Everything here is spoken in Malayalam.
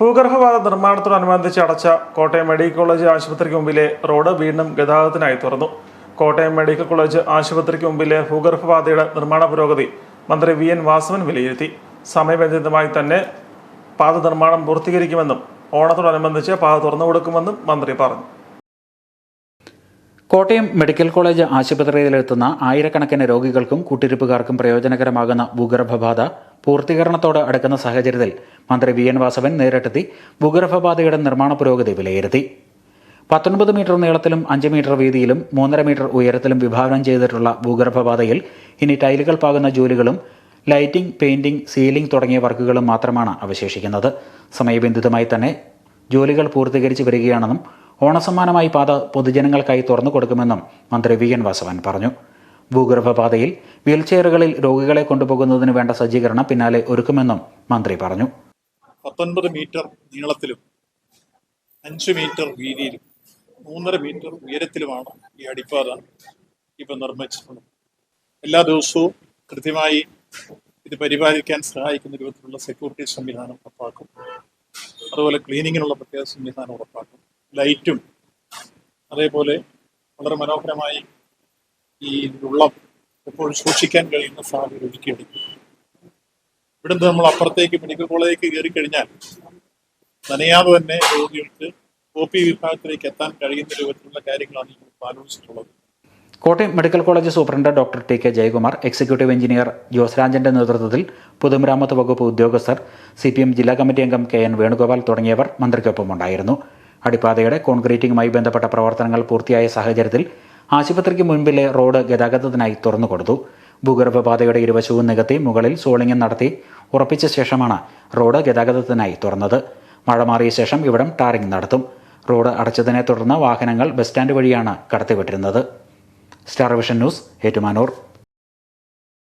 ഭൂഗർഭപാത നിർമ്മാണത്തോടനുബന്ധിച്ച് അടച്ച കോട്ടയം മെഡിക്കൽ കോളേജ് ആശുപത്രിക്ക് മുമ്പിലെ റോഡ് വീണ്ടും ഗതാഗതത്തിനായി തുറന്നു. കോട്ടയം മെഡിക്കൽ കോളേജ് ആശുപത്രിക്ക് മുമ്പിലെ ഭൂഗർഭപാതയുടെ നിർമ്മാണ പുരോഗതി മന്ത്രി വി എൻ വാസവൻ വിലയിരുത്തി. സമയബന്ധിതമായി തന്നെ പാത നിർമ്മാണം പൂർത്തീകരിക്കുമെന്നും ഓണത്തോടനുബന്ധിച്ച് പാത തുറന്നു കൊടുക്കുമെന്നും മന്ത്രി പറഞ്ഞു. കോട്ടയം മെഡിക്കൽ കോളേജ് ആശുപത്രിയിലെത്തുന്ന ആയിരക്കണക്കിന് രോഗികൾക്കും കൂട്ടിരിപ്പുകാർക്കും പ്രയോജനകരമാകുന്ന ഭൂഗർഭബാധ പൂർത്തീകരണത്തോട് അടുക്കുന്ന സാഹചര്യത്തിൽ മന്ത്രി വി എൻ വാസവൻ നേരിട്ടെത്തി ഭൂഗർഭബാധയുടെ നിർമ്മാണ പുരോഗതി വിലയിരുത്തി. പത്തൊൻപത് മീറ്റർ നീളത്തിലും അഞ്ച് മീറ്റർ വീതിയിലും മൂന്നര മീറ്റർ ഉയരത്തിലും വിഭാവനം ചെയ്തിട്ടുള്ള ഭൂഗർഭപാതയിൽ ഇനി ടൈലുകൾ പാകുന്ന ജോലികളും ലൈറ്റിംഗ് പെയിന്റിംഗ് സീലിംഗ് തുടങ്ങിയ വർക്കുകളും മാത്രമാണ് അവശേഷിക്കുന്നത്. സമയബന്ധിതമായി തന്നെ ജോലികൾ പൂർത്തീകരിച്ച് വരികയാണെന്നും ഓണസമ്മാനമായി പാത പൊതുജനങ്ങൾക്കായി തുറന്നു കൊടുക്കുമെന്നും മന്ത്രി വി എൻ വാസവൻ പറഞ്ഞു. ഭൂഗർഭപാതയിൽ വീൽചെയറുകളിൽ രോഗികളെ കൊണ്ടുപോകുന്നതിന് വേണ്ട സജ്ജീകരണം പിന്നാലെ ഒരുക്കുമെന്നും മന്ത്രി പറഞ്ഞു. പത്തൊൻപത് മീറ്റർ നീളത്തിലും അഞ്ച് മീറ്റർ വീതിയിലും മൂന്നര മീറ്റർ ഉയരത്തിലുമാണ് ഈ അടിപ്പാത ഇപ്പം നിർമ്മിച്ചിട്ടുള്ളത്. എല്ലാ ദിവസവും കൃത്യമായി ഇത് പരിപാലിക്കാൻ സഹായിക്കുന്ന രൂപത്തിലുള്ള സെക്യൂരിറ്റി സംവിധാനം ഉറപ്പാക്കും. അതുപോലെ ക്ലീനിങ്ങിനുള്ള പ്രത്യേക സംവിധാനം ഉറപ്പാക്കും. ലൈറ്റും അതേപോലെ വളരെ മനോഹരമായി ഈ വെള്ളം എപ്പോഴും സൂക്ഷിക്കാൻ കഴിയുന്ന സാഹചര്യം ഒരുക്കിയെടുക്കും ഇവിടുന്ന് നമ്മൾ അപ്പുറത്തേക്ക് മെഡിക്കൽ കോളേജിലേക്ക് കയറി കഴിഞ്ഞാൽ നനയാതെ തന്നെ രോഗികൾക്ക് ഒ പി വിഭാഗത്തിലേക്ക് എത്താൻ കഴിയുന്ന രൂപത്തിലുള്ള കാര്യങ്ങളാണ് ഇപ്പോൾ ആലോചിച്ചിട്ടുള്ളത്. Kottayam medical college superintendent doctor T K Jayakumar executive engineer Jose രാജന്റെ നേതൃത്വത്തിൽ പൊതുമരാമത്ത് വകുപ്പ് ഉദ്യോഗസ്ഥർ സി ജില്ലാ കമ്മിറ്റി അംഗം കെ എൻ വേണുഗോപാൽ തുടങ്ങിയവർ മന്ത്രിക്കൊപ്പമുണ്ടായിരുന്നു. അടിപ്പാതയുടെ കോൺക്രീറ്റിംഗുമായി ബന്ധപ്പെട്ട പ്രവർത്തനങ്ങൾ പൂർത്തിയായ സാഹചര്യത്തിൽ ആശുപത്രിക്ക് മുൻപിലെ റോഡ് ഗതാഗതത്തിനായി തുറന്നുകൊടുത്തു ഭൂഗർഭപാതയുടെ ഇരുവശവും നികത്തി മുകളിൽ സോളിംഗും നടത്തി ഉറപ്പിച്ച ശേഷമാണ് റോഡ് ഗതാഗതത്തിനായി തുറന്നത്. മഴ മാറിയ ശേഷം ഇവിടം ടാറിംഗ് നടത്തും. റോഡ് അടച്ചതിനെ തുടർന്ന് വാഹനങ്ങൾ ബസ് സ്റ്റാൻഡ് വഴിയാണ് കടത്തിവിട്ടിരുന്നത്. Star Vision News Ettumanoor.